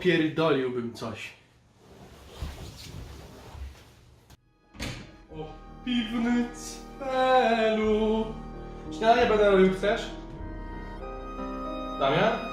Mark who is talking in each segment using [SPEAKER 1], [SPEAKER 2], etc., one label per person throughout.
[SPEAKER 1] opierdoliłbym coś. O piwny celu. Śniadanie będę robił, chcesz? Damian?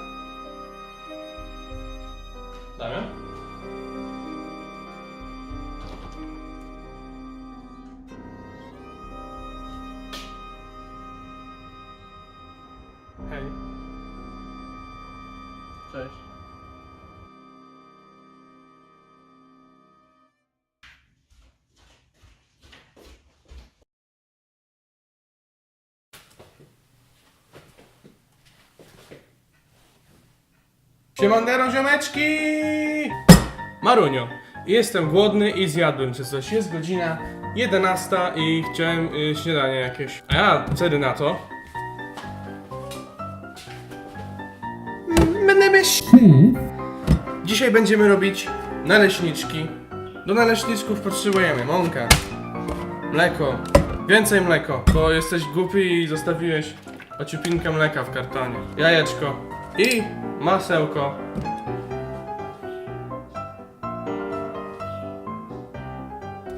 [SPEAKER 1] Siemandero ziomeczki! Marunio, jestem głodny i zjadłem czy coś. Jest godzina 11 i chciałem y, śniadanie jakieś. A ja wtedy na to. Będę myśl. Dzisiaj będziemy robić naleśniczki. Do naleśniczków potrzebujemy mąka, mleko, więcej mleko, bo jesteś głupi i zostawiłeś ociupinkę mleka w kartonie, jajeczko i masełko.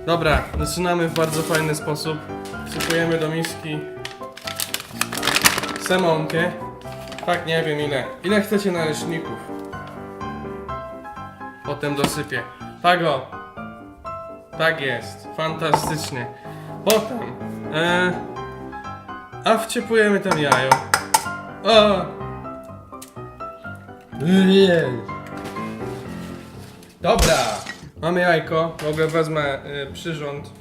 [SPEAKER 1] Dobra, zaczynamy w bardzo fajny sposób. Wsypujemy do miski semonkę. Tak, nie wiem ile. Ile chcecie naleśników? Potem dosypię. Tak o. Tak jest. Fantastycznie. Potem. E, a wciepujemy tam jajo. O! Dobra. Mamy jajko. Ogóle wezmę y, przyrząd.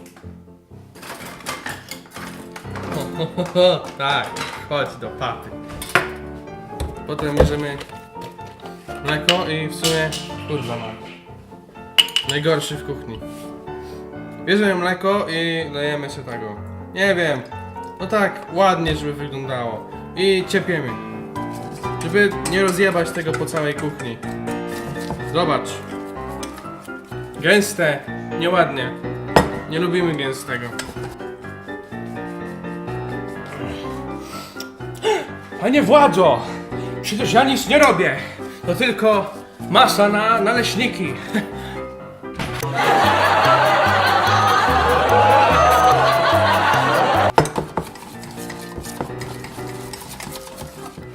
[SPEAKER 1] Tak. Chodź do papy. Potem bierzemy mleko i w sumie kurwa ma. Najgorszy w kuchni. Bierzemy mleko i dajemy się tego. Nie wiem. No tak, ładnie, żeby wyglądało. I ciepiemy. Żeby nie rozjebać tego po całej kuchni. Zobacz. Gęste. Nieładnie. Nie lubimy gęstego. Panie władzo! Przecież ja nic nie robię! To tylko masa na naleśniki.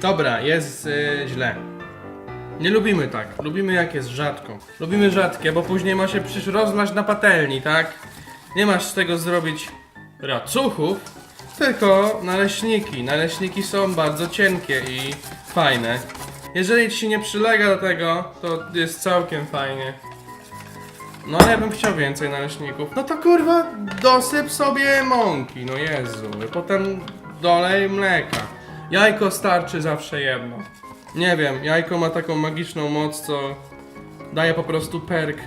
[SPEAKER 1] Dobra, jest y, źle. Nie lubimy tak. Lubimy jak jest rzadko. Lubimy rzadkie, bo później ma się przecież rozlać na patelni, tak? Nie masz z tego zrobić racuchów, tylko naleśniki. Naleśniki są bardzo cienkie i fajne. Jeżeli ci się nie przylega do tego, to jest całkiem fajnie. No ale ja bym chciał więcej naleśników. No to kurwa, dosyp sobie mąki, no Jezu. I potem dolej mleka. Jajko starczy zawsze jedno. Nie wiem, jajko ma taką magiczną moc, co daje po prostu perk.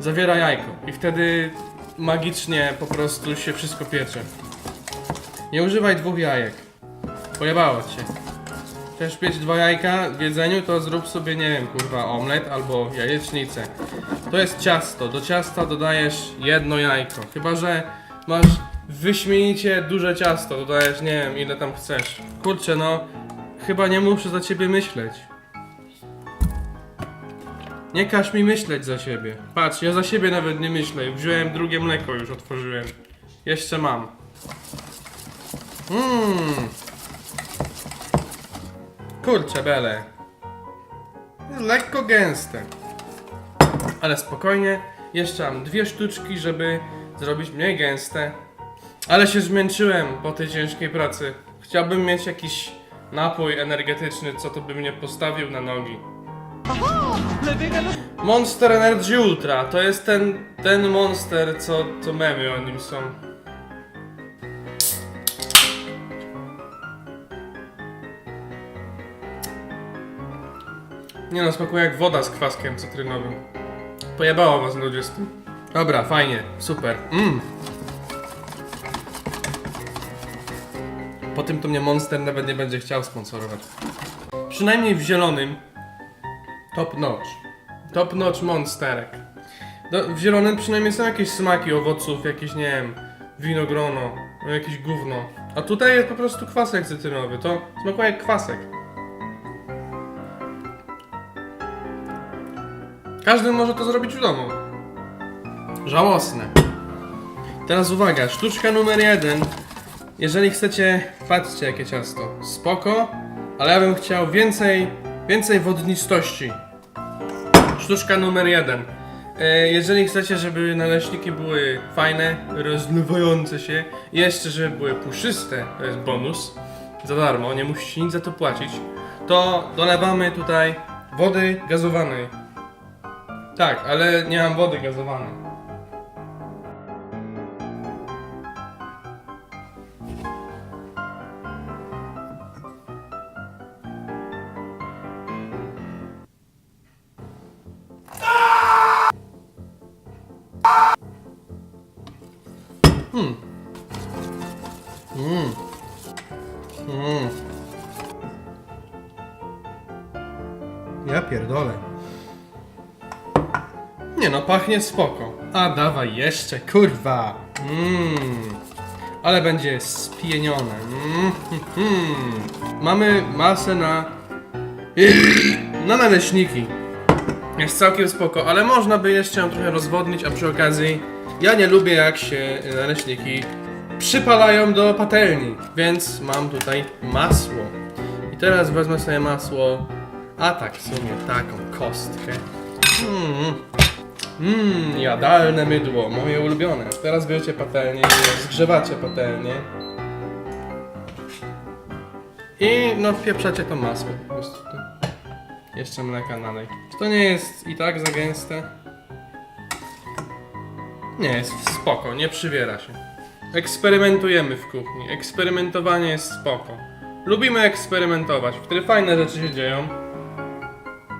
[SPEAKER 1] Zawiera jajko i wtedy magicznie po prostu się wszystko piecze. Nie używaj dwóch jajek. Pojebało ci się. Chcesz piec dwa jajka w jedzeniu, to zrób sobie, nie wiem, kurwa, omlet albo jajecznicę. To jest ciasto. Do ciasta dodajesz jedno jajko. Chyba, że masz wyśmienicie duże ciasto, dodajesz, nie wiem, ile tam chcesz. Kurczę, no, chyba nie muszę za ciebie myśleć. Nie każ mi myśleć za siebie. Patrz, ja za siebie nawet nie myślę. Wziąłem drugie mleko, już otworzyłem. Jeszcze mam. Mmm. Kurczę, bele. Lekko gęste. Ale spokojnie. Jeszcze mam dwie sztuczki, żeby zrobić mniej gęste. Ale się zmęczyłem po tej ciężkiej pracy. Chciałbym mieć jakiś napój energetyczny, co to by mnie postawił na nogi. Monster Energy Ultra to jest ten, ten monster, co, co memy o nim są. Nie no, smakuje jak woda z kwaskiem cytrynowym. Pojebało was ludzie z tym. Dobra, fajnie, super. Mm. Po tym to mnie Monster nawet nie będzie chciał sponsorować. Przynajmniej w zielonym. Top notch. Top notch monsterek. Do, w zielonym przynajmniej są jakieś smaki owoców, jakieś nie wiem, winogrono, no jakieś gówno. A tutaj jest po prostu kwasek cytrynowy. To smakuje jak kwasek. Każdy może to zrobić w domu. Żałosne. Teraz uwaga, sztuczka numer jeden. Jeżeli chcecie, patrzcie jakie ciasto. Spoko, ale ja bym chciał więcej, więcej wodnistości. Sztuczka numer jeden. E, Jeżeli chcecie, żeby naleśniki były fajne, rozlewające się, jeszcze żeby były puszyste, to jest bonus, za darmo, nie musicie nic za to płacić, to dolewamy tutaj wody gazowanej. Tak, ale nie mam wody gazowanej. Pachnie spoko. A dawaj jeszcze, kurwa. Mmm. Ale będzie spienione. Mm, mm, mm. Mamy masę na... na naleśniki. Jest całkiem spoko, ale można by jeszcze ją trochę rozwodnić, a przy okazji ja nie lubię jak się naleśniki przypalają do patelni, więc mam tutaj masło. I teraz wezmę sobie masło, a tak w sumie taką kostkę. Mm. Mmm, jadalne mydło, moje ulubione. Teraz bierzecie patelnię i zgrzewacie patelnię. I no wpieprzacie to masło po prostu. tu. Jeszcze mleka nalej. Czy to nie jest i tak za gęste? Nie, jest spoko, nie przywiera się. Eksperymentujemy w kuchni. Eksperymentowanie jest spoko. Lubimy eksperymentować, wtedy fajne rzeczy się dzieją.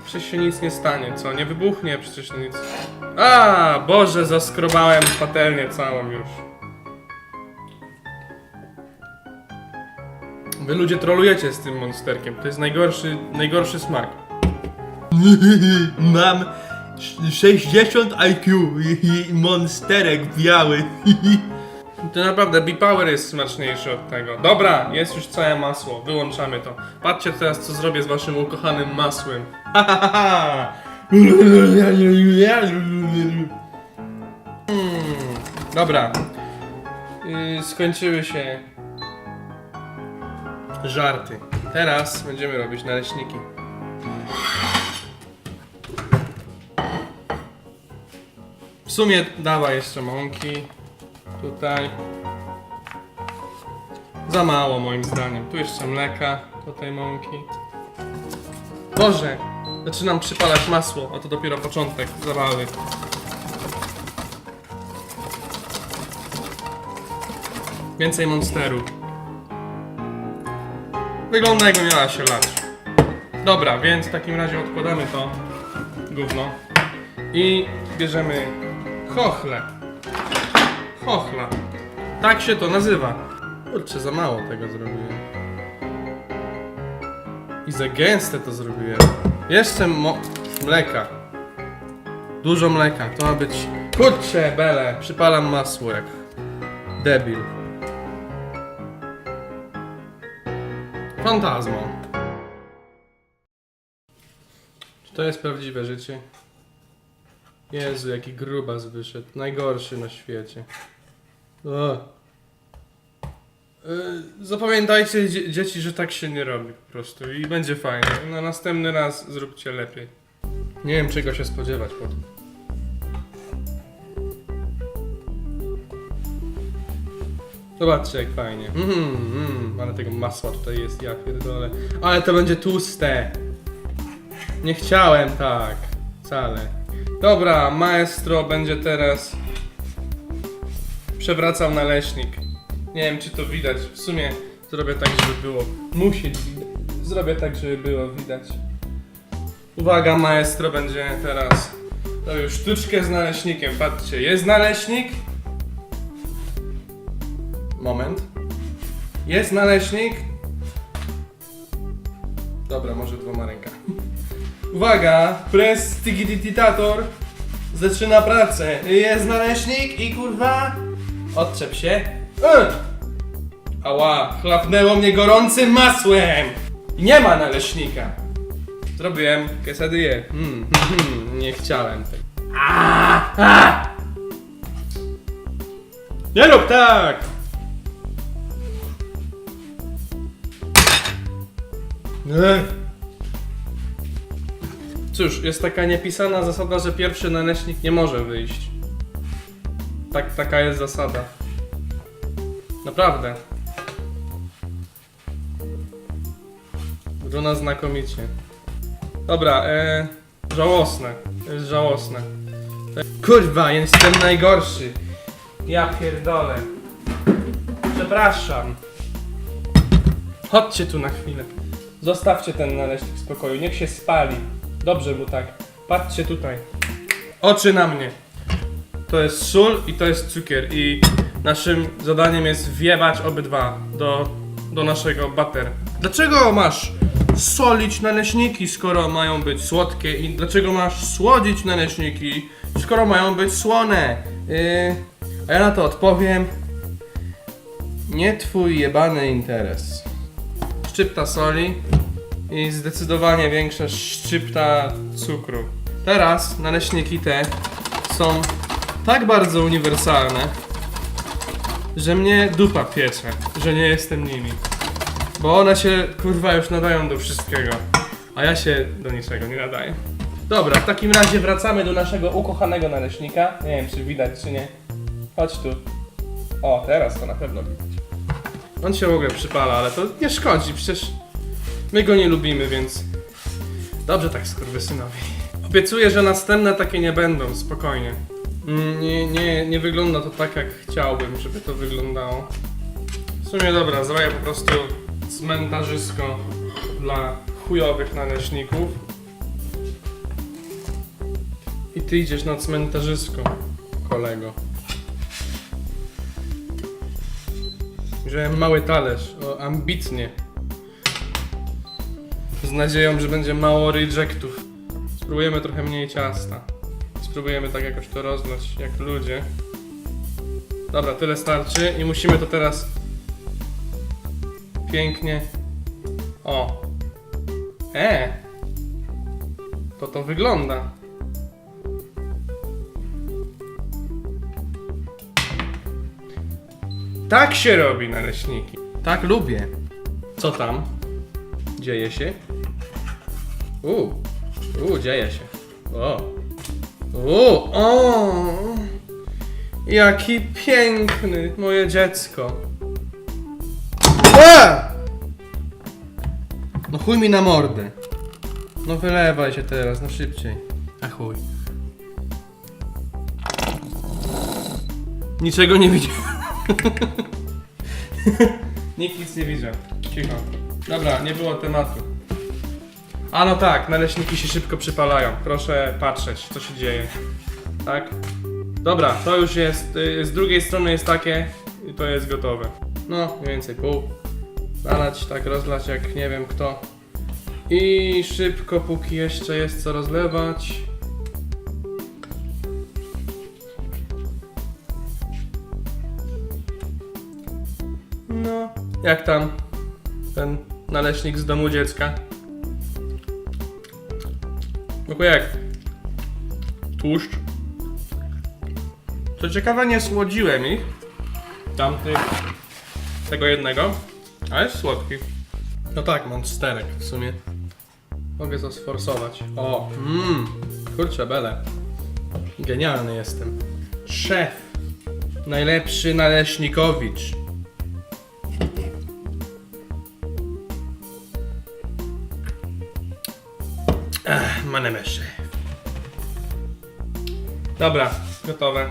[SPEAKER 1] Przecież się nic nie stanie, co? Nie wybuchnie przecież nic. A, Boże, zaskrobałem patelnię całą już. Wy ludzie trolujecie z tym monsterkiem. To jest najgorszy, najgorszy smak.
[SPEAKER 2] Mam 60 IQ i monsterek biały.
[SPEAKER 1] To naprawdę B-Power jest smaczniejszy od tego. Dobra, jest już całe masło, wyłączamy to. Patrzcie teraz, co zrobię z waszym ukochanym masłem. Ha, Dobra. Yy, skończyły się żarty. Teraz będziemy robić naleśniki. W sumie dawaj jeszcze mąki. Tutaj. Za mało moim zdaniem. Tu jeszcze mleka do tej mąki. Boże! Zaczynam przypalać masło, a to dopiero początek zabawy. Więcej monsteru. Wygląda jakby miała się lać. Dobra, więc w takim razie odkładamy to gówno i bierzemy chochle. Chochla. Tak się to nazywa. Kurczę, za mało tego zrobiłem. I za gęste to zrobiłem. Jeszcze mleka. Dużo mleka. To ma być... Kurczę, bele. Przypalam masło jak debil. Fantazmo. Czy to jest prawdziwe życie? Jezu, jaki grubas wyszedł. Najgorszy na świecie. O. Y, Zapamiętajcie dzie- dzieci, że tak się nie robi po prostu i będzie fajnie. Na następny raz zróbcie lepiej. Nie wiem czego się spodziewać potem. Zobaczcie jak fajnie. Mm, mm, ale tego masła tutaj jest, ja pierdolę. Ale to będzie tłuste. Nie chciałem tak. Wcale. Dobra, maestro będzie teraz przewracał naleśnik. Nie wiem, czy to widać. W sumie zrobię tak, żeby było. Musi. Zrobię tak, żeby było widać. Uwaga, maestro będzie teraz robił sztuczkę z naleśnikiem. Patrzcie, jest naleśnik. Moment. Jest naleśnik. Dobra, może dwoma rękami. Uwaga, prestidigitator zaczyna pracę. Jest naleśnik i kurwa. Odczep się. Y! Ała, chlapnęło mnie gorącym masłem. Nie ma naleśnika. Zrobiłem quesadillę. Mm, mm, nie chciałem tego. Nie rób tak! Cóż, jest taka niepisana zasada, że pierwszy naleśnik nie może wyjść. Tak, taka jest zasada. Naprawdę. Wygląda znakomicie. Dobra, e, żałosne. To jest żałosne. Kurwa, jestem najgorszy. Ja pierdolę. Przepraszam. Chodźcie tu na chwilę. Zostawcie ten naleśnik w spokoju, niech się spali. Dobrze mu tak. Patrzcie tutaj. Oczy na mnie. To jest sól i to jest cukier i naszym zadaniem jest wjebać obydwa do, do naszego bater. Dlaczego masz solić naleśniki, skoro mają być słodkie i dlaczego masz słodzić naleśniki, skoro mają być słone? Yy, a ja na to odpowiem. Nie twój jebany interes. Szczypta soli i zdecydowanie większa szczypta cukru. Teraz naleśniki te są tak bardzo uniwersalne, że mnie dupa piecze, że nie jestem nimi. Bo one się kurwa już nadają do wszystkiego, a ja się do niczego nie nadaję. Dobra, w takim razie wracamy do naszego ukochanego naleśnika. Nie wiem czy widać czy nie. Chodź tu. O, teraz to na pewno widać. On się w ogóle przypala, ale to nie szkodzi, przecież my go nie lubimy, więc dobrze tak skurwysynowi. Obiecuję, że następne takie nie będą, spokojnie. Mm, Nie, nie, nie wygląda to tak, jak chciałbym, żeby to wyglądało. W sumie dobra, zrobię po prostu cmentarzysko dla chujowych naleśników. I ty idziesz na cmentarzysko, kolego. Wziąłem mały talerz, o, ambitnie. Z nadzieją, że będzie mało rejectów. Spróbujemy trochę mniej ciasta. Spróbujemy tak jakoś to rozlać, jak ludzie. Dobra, tyle starczy i musimy to teraz pięknie. O! E! To to wygląda. Tak się robi naleśniki.
[SPEAKER 2] Tak lubię.
[SPEAKER 1] Co tam? Dzieje się? U, u, dzieje się. O. O. Jaki piękny, moje dziecko.
[SPEAKER 2] A! No chuj mi na mordę.
[SPEAKER 1] No wylewaj się teraz, no szybciej.
[SPEAKER 2] A chuj.
[SPEAKER 1] Niczego nie widział. Nikt nic nie widział. Cicho. Dobra, nie było tematu. A no tak, naleśniki się szybko przypalają. Proszę patrzeć, co się dzieje. Tak? Dobra, to już jest. y, Z drugiej strony jest takie i to jest gotowe. No, mniej więcej pół. Nalać, tak rozlać jak nie wiem kto. I szybko, póki jeszcze jest co rozlewać. No, jak tam ten naleśnik z domu dziecka? No jak? Tłuszcz. Co ciekawe, nie słodziłem ich. Tamtych. Tego jednego. Ale jest słodki. No tak, monsterek w sumie. Mogę to sforsować. O, mmm, kurczę bele. Genialny jestem. Szef. Najlepszy naleśnikowicz. Manemesze. Dobra, gotowe.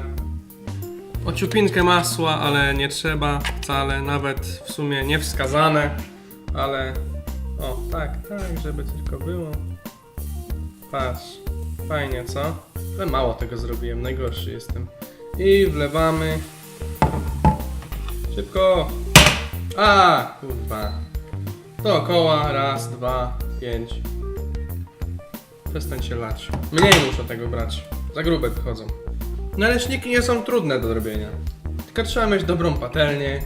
[SPEAKER 1] Ociupinkę masła, ale nie trzeba wcale, nawet w sumie nie wskazane, ale o, tak, tak, żeby tylko było. Patrz, fajnie, co? Ale mało tego zrobiłem, najgorszy jestem. I wlewamy. Szybko! A, kurwa. Dookoła, raz, dwa, pięć. Przestań się lać. Mniej muszę tego brać. Za grube wychodzą. Naleśniki nie są trudne do zrobienia. Tylko trzeba mieć dobrą patelnię,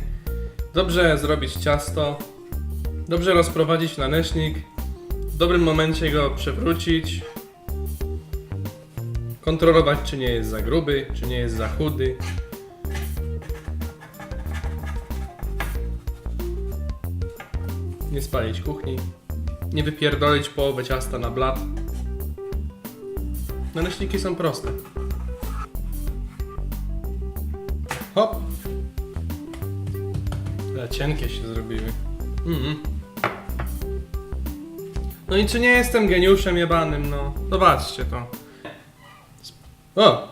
[SPEAKER 1] dobrze zrobić ciasto, dobrze rozprowadzić naleśnik w dobrym momencie go przewrócić. Kontrolować, czy nie jest za gruby, czy nie jest za chudy. Nie spalić kuchni. Nie wypierdolić połowę ciasta na blat. Naleśniki są proste. Hop. Ale cienkie się zrobiły. Mhm. No i czy nie jestem geniuszem jebanym, no. Zobaczcie to. O!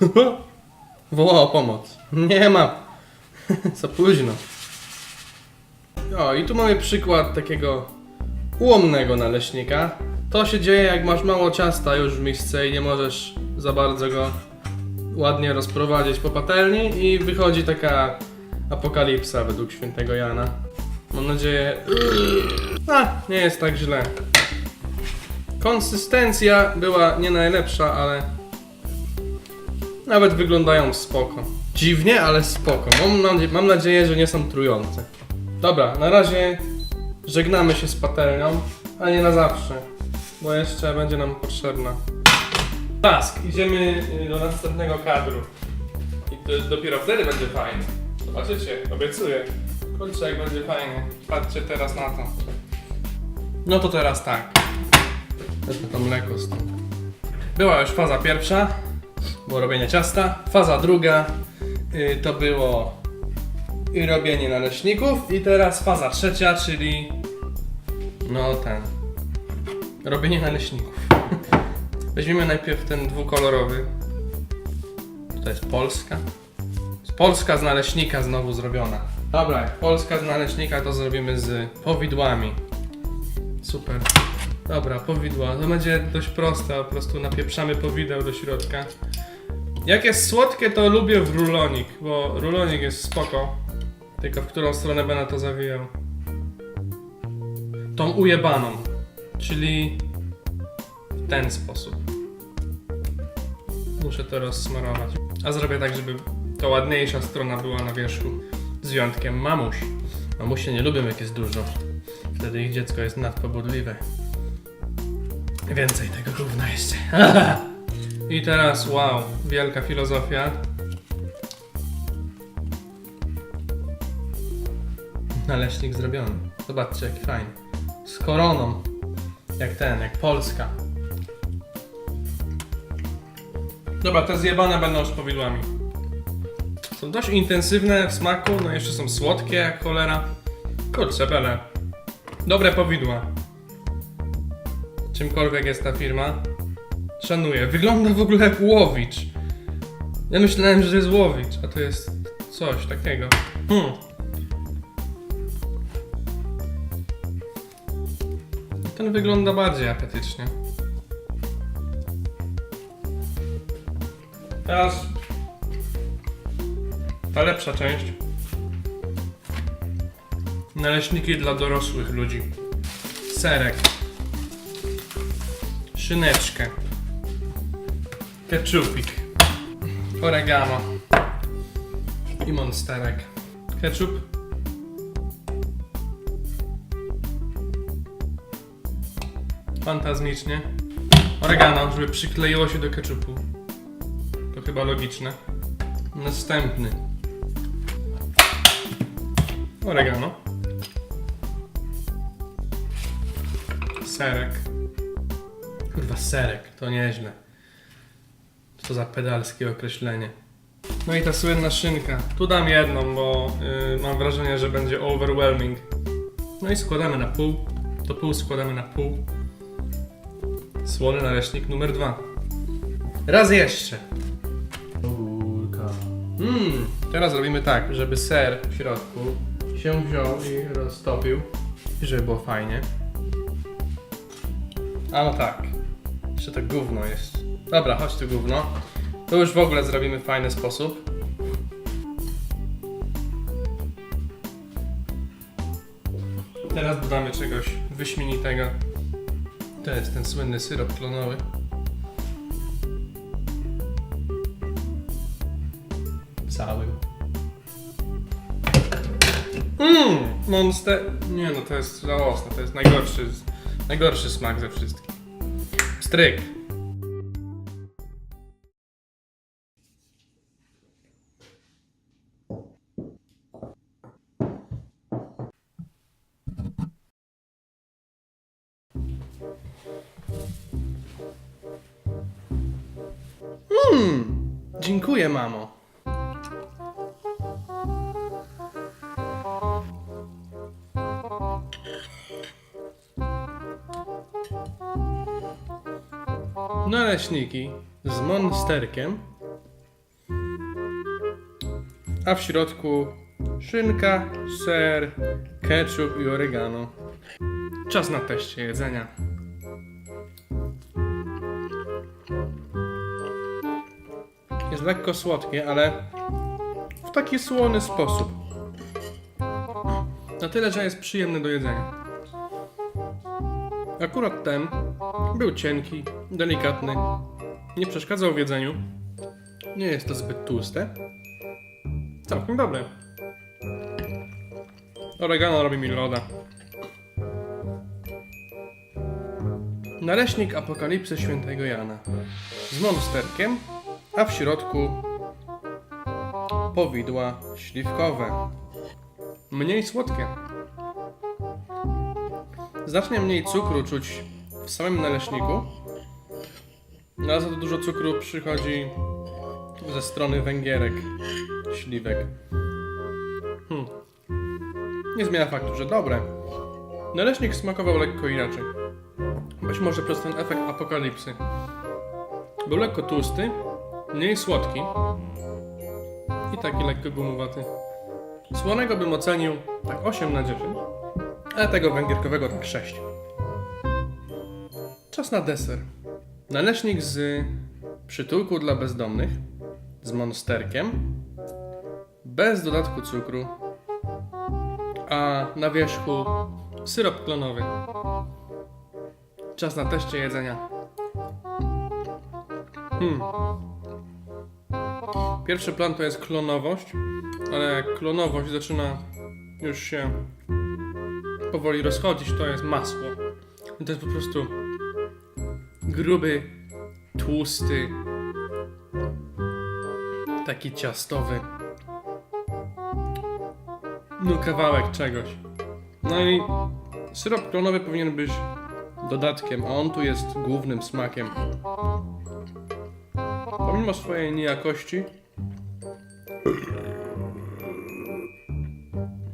[SPEAKER 1] Woła o pomoc. Nie ma. Za późno. O, i tu mamy przykład takiego ułomnego naleśnika. To się dzieje jak masz mało ciasta już w misce i nie możesz za bardzo go ładnie rozprowadzić po patelni i wychodzi taka apokalipsa według świętego Jana. Mam nadzieję... A, nie jest tak źle. Konsystencja była nie najlepsza, ale nawet wyglądają spoko. Dziwnie, ale spoko. Mam, mam nadzieję, że nie są trujące. Dobra, na razie żegnamy się z patelnią, ale nie na zawsze, bo jeszcze będzie nam potrzebna. Task, idziemy y, do następnego kadru. I to, dopiero wtedy będzie fajnie. Zobaczycie, obiecuję. Kurczę, jak będzie fajnie. Patrzcie teraz na to. No to teraz tak. Wezmę to mleko stąd. Była już faza pierwsza, było robienie ciasta. Faza druga y, to było robienie naleśników. I teraz faza trzecia, czyli no ten. Robienie naleśników. Weźmiemy najpierw ten dwukolorowy. To jest Polska. Polska z naleśnika znowu zrobiona. Dobra, Polska z naleśnika to zrobimy z powidłami. Super. Dobra, powidła. To będzie dość proste, po prostu napieprzamy powideł do środka. Jak jest słodkie, to lubię w rulonik, bo rulonik jest spoko. Tylko w którą stronę będę to zawijał? Tą ujebaną. Czyli w ten sposób. Muszę to rozsmarować. A zrobię tak, żeby to ładniejsza strona była na wierzchu. Z wyjątkiem mamuś. Mamusie nie lubią jak jest dużo. Wtedy ich dziecko jest nadpobudliwe. Więcej tego gówna jeszcze. I teraz wow, wielka filozofia. Naleśnik zrobiony. Zobaczcie jaki fajny. Z koroną. Jak ten, jak Polska. Dobra, te zjebane będą z powidłami. Są dość intensywne w smaku, no jeszcze są słodkie jak cholera. Kurczę, bele. Dobre powidła. Czymkolwiek jest ta firma. Szanuję. Wygląda w ogóle jak łowicz. Ja myślałem, że to jest łowicz, a to jest coś takiego. Hmm. Ten wygląda bardziej apetycznie. Teraz ta lepsza część. Naleśniki dla dorosłych ludzi. Serek. Szyneczkę. Ketchupik. Oregano. I monsterek. Ketchup. Fantastycznie. Oregano, żeby przykleiło się do ketchupu. To chyba logiczne. Następny. Oregano. Serek. Kurwa, serek, to nieźle. Co za pedalskie określenie. No i ta słynna szynka. Tu dam jedną, bo yy, mam wrażenie, że będzie overwhelming. No i składamy na pół. To pół składamy na pół. Słony naleśnik numer dwa. Raz jeszcze. Mmm, teraz robimy tak, żeby ser w środku się wziął i roztopił. I żeby było fajnie. A no tak. Jeszcze to gówno jest. Dobra, chodź tu gówno. To już w ogóle zrobimy w fajny sposób. Teraz dodamy czegoś wyśmienitego. To jest ten słynny syrop klonowy. Cały. Mmm, monster... Nie no, to jest żałosne, to jest najgorszy, najgorszy smak ze wszystkich. Stryk. Dziękuję mamo. Naleśniki z monsterkiem, a w środku szynka, ser, ketchup i oregano. Czas na teście jedzenia. Lekko słodkie, ale w taki słony sposób. Na tyle, że jest przyjemny do jedzenia. Akurat ten był cienki, delikatny, nie przeszkadzał w jedzeniu. Nie jest to zbyt tłuste. Całkiem dobre. Oregano robi mi loda. Naleśnik Apokalipsy Świętego Jana z monsterkiem, a w środku powidła śliwkowe. Mniej słodkie. Znacznie mniej cukru czuć w samym naleśniku, no, ale za to dużo cukru przychodzi ze strony węgierek, śliwek. Hmm. Nie zmienia faktu, że dobre. Naleśnik smakował lekko inaczej. Być może przez ten efekt apokalipsy. Był lekko tłusty, mniej słodki i taki lekko gumowaty. Słonego bym ocenił tak 8 na 10, ale tego węgierkowego tak 6. Czas na deser. Naleśnik z przytułku dla bezdomnych, z monsterkiem, bez dodatku cukru, a na wierzchu syrop klonowy. Czas na teście jedzenia. Hmm. Pierwszy plan to jest klonowość, ale jak klonowość zaczyna już się powoli rozchodzić, to jest masło. To jest po prostu gruby, tłusty, taki ciastowy. No kawałek czegoś. No i syrop klonowy powinien być dodatkiem, a on tu jest głównym smakiem. Pomimo swojej niejakości,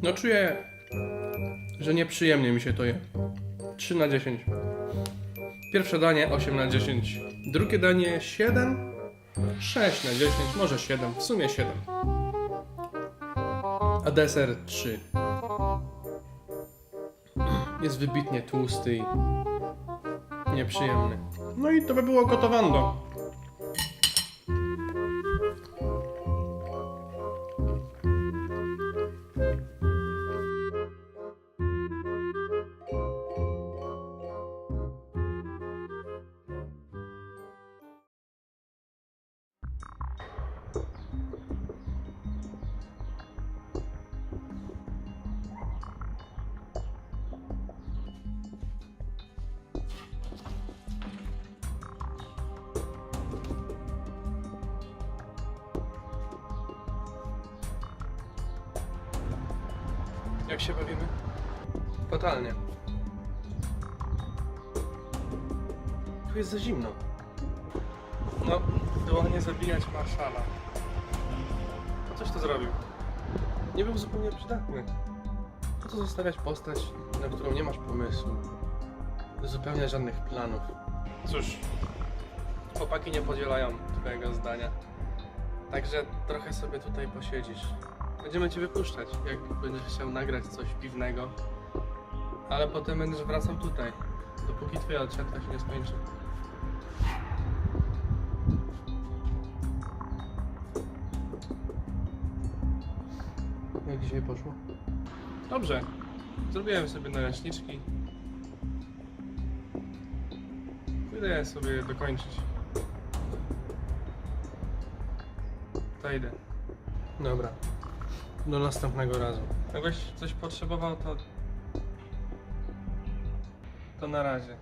[SPEAKER 1] no czuję, że nieprzyjemnie mi się to je. 3 na 10. Pierwsze danie 8 na 10. Drugie danie 7, 6 na 10, może 7, w sumie 7. A deser 3. Jest wybitnie tłusty i nieprzyjemny. No i to by było gotowando. Się bawimy? Fatalnie. Tu jest za zimno. No, było nie zabijać marszala. Po coś to zrobił? Nie był zupełnie przydatny. Po co zostawiać postać, na którą nie masz pomysłu? Zupełnie żadnych planów. Cóż, chłopaki nie podzielają twojego zdania. Także trochę sobie tutaj posiedzisz. Będziemy cię wypuszczać, jak będziesz chciał nagrać coś piwnego. Ale potem będziesz wracał tutaj, dopóki twoja odsiadka się nie skończy. Jak dzisiaj poszło? Dobrze. Zrobiłem sobie naleśniczki. Pójdę sobie dokończyć. To idę. Dobra. Do następnego razu. Jakbyś coś potrzebował, to... To na razie.